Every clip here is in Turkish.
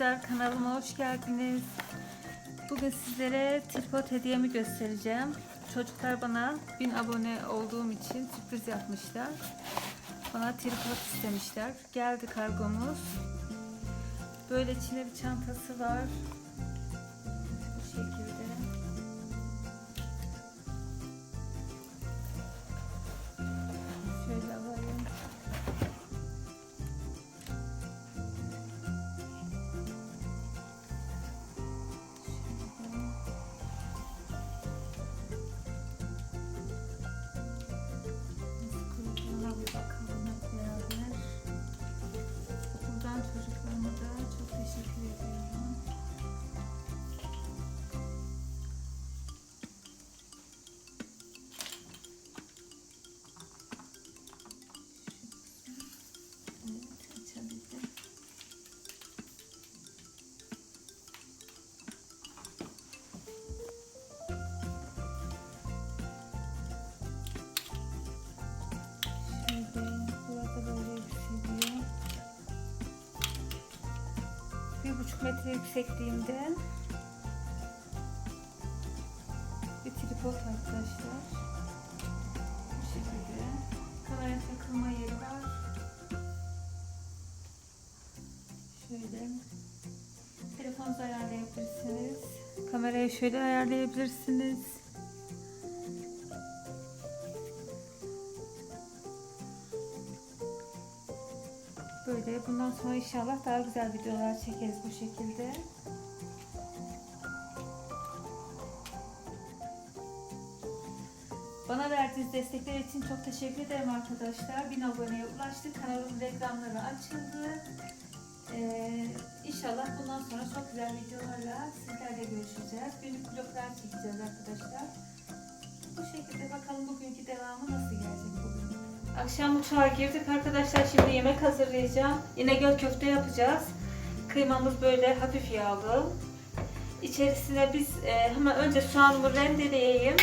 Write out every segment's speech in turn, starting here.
arkadaşlar kanalıma hoş geldiniz. Bugün sizlere tripod hediyemi göstereceğim. Çocuklar bana 1000 abone olduğum için sürpriz yapmışlar. Bana tripod istemişler. Geldi kargomuz. Böyle içinde bir çantası var. Metre yüksekliğinde bir tripod arkadaşlar. Bu şekilde. Kamera takılma yeri var. Şöyle. Telefonunuzu ayarlayabilirsiniz. Kamerayı şöyle ayarlayabilirsiniz. Böyle bundan sonra inşallah daha güzel videolar çekeriz bu şekilde. Bana verdiğiniz destekler için çok teşekkür ederim arkadaşlar. 1000 aboneye ulaştık. Kanalımın reklamları açıldı. Ee, inşallah bundan sonra çok güzel videolarla sizlerle görüşeceğiz. Günlük vloglar çekeceğiz arkadaşlar. Bu şekilde bakalım bugünkü devamı nasıl. Akşam mutfağa girdik arkadaşlar. Şimdi yemek hazırlayacağım. İnegöl köfte yapacağız. Kıymamız böyle hafif yağlı. İçerisine biz e, hemen önce soğanımı rendeleyeyim.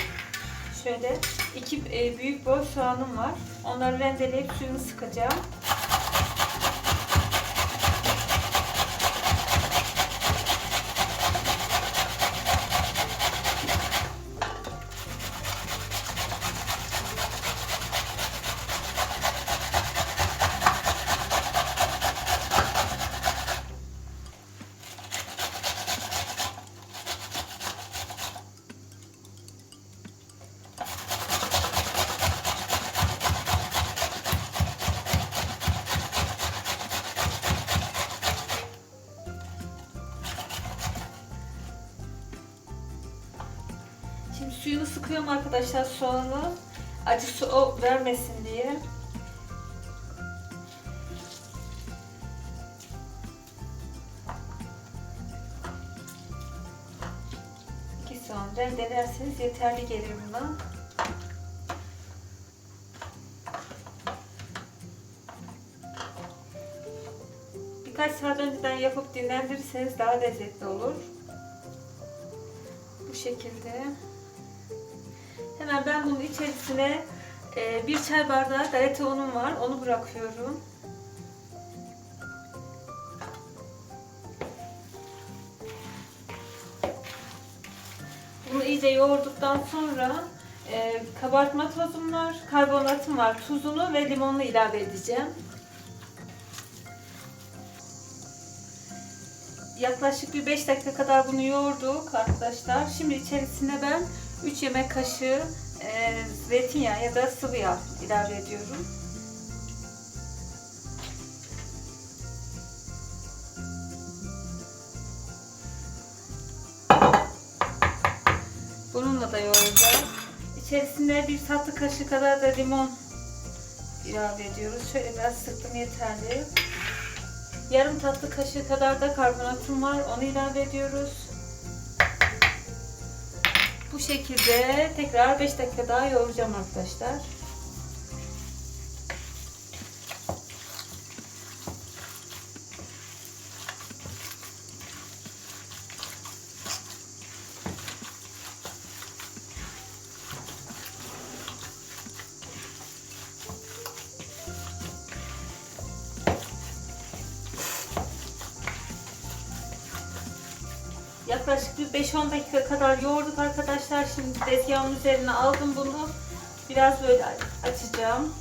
Şöyle iki e, büyük boy soğanım var. Onları rendeleyip suyunu sıkacağım. Şimdi suyunu sıkıyorum arkadaşlar soğanı. Acı su vermesin diye. İki soğan rendelerseniz yeterli gelir buna. Birkaç saat önceden yapıp dinlendirirseniz daha lezzetli olur. Bu şekilde. Hemen ben bunun içerisine e, bir çay bardağı galeta unum var. Onu bırakıyorum. Bunu iyice yoğurduktan sonra e, kabartma tozum var, karbonatım var, tuzunu ve limonunu ilave edeceğim. Yaklaşık bir 5 dakika kadar bunu yoğurduk arkadaşlar. Şimdi içerisine ben 3 yemek kaşığı zeytinyağı ya da sıvı yağ ilave ediyorum. Bununla da yoğuracağız. İçerisine bir tatlı kaşığı kadar da limon ilave ediyoruz. Şöyle biraz sıktım yeterli. Yarım tatlı kaşığı kadar da karbonatım var. Onu ilave ediyoruz. Bu şekilde tekrar 5 dakika daha yoğuracağım arkadaşlar. Yaklaşık bir 5-10 dakika kadar yoğurduk arkadaşlar. Şimdi tezgahın üzerine aldım bunu. Biraz böyle açacağım.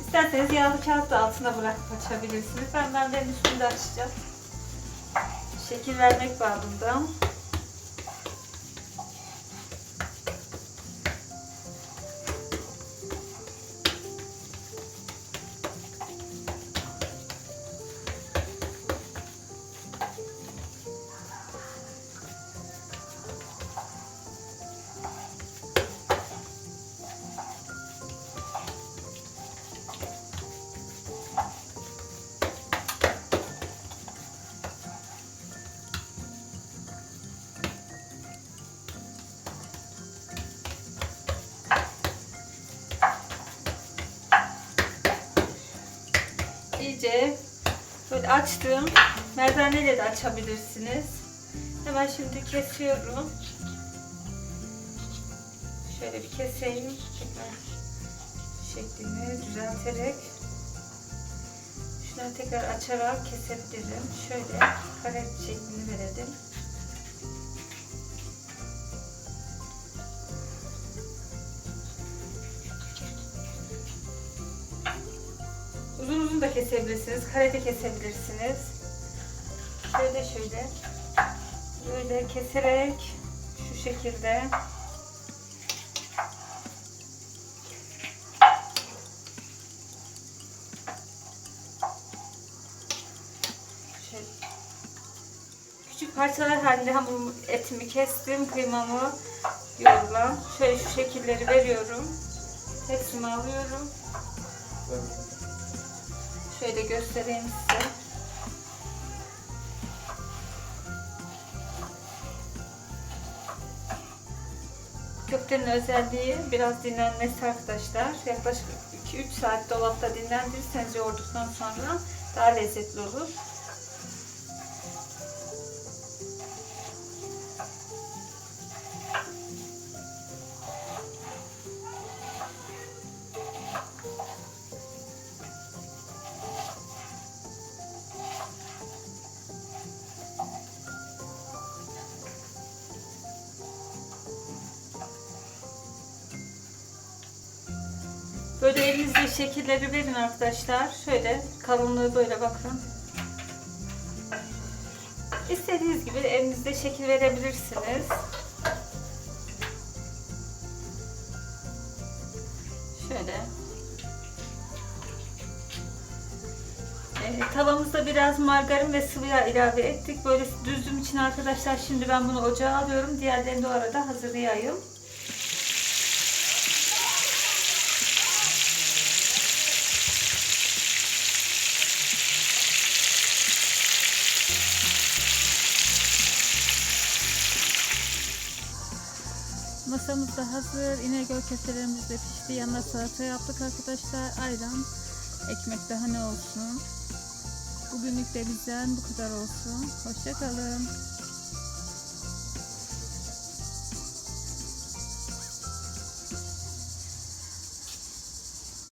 İsterseniz yağlı kağıt da altına bırakıp açabilirsiniz. Ben ben üstünde açacağım. Şekil vermek babından. Böyle açtım. Merdaneyle de açabilirsiniz. Hemen şimdi kesiyorum. Şöyle bir keseyim. Tekrar şeklini düzelterek. Şunları tekrar açarak kesebilirim. Şöyle kare şeklini verelim. Uzun da kesebilirsiniz. Kare de kesebilirsiniz. Şöyle şöyle. Böyle keserek şu şekilde şöyle küçük parçalar halinde hamur etimi kestim. Kıymamı yoğurla. Şöyle şu şekilleri veriyorum. Tepsime alıyorum. Şöyle göstereyim size. Köftenin özelliği biraz dinlenmesi arkadaşlar. Yaklaşık 2-3 saat dolapta dinlendirirseniz yoğurduktan sonra daha lezzetli olur. Böyle elinizle şekilleri verin arkadaşlar. Şöyle kalınlığı böyle bakın. İstediğiniz gibi elinizde şekil verebilirsiniz. Şöyle. Ee, tavamızda biraz margarin ve sıvı yağ ilave ettik. Böyle düzdüğüm için arkadaşlar şimdi ben bunu ocağa alıyorum. Diğerlerini de arada hazırlayayım. Masamız da hazır. İnegöl köftelerimiz de pişti. Yanına salata yaptık arkadaşlar. Ayran, ekmek daha ne olsun. Bugünlük de bizden bu kadar olsun. Hoşçakalın.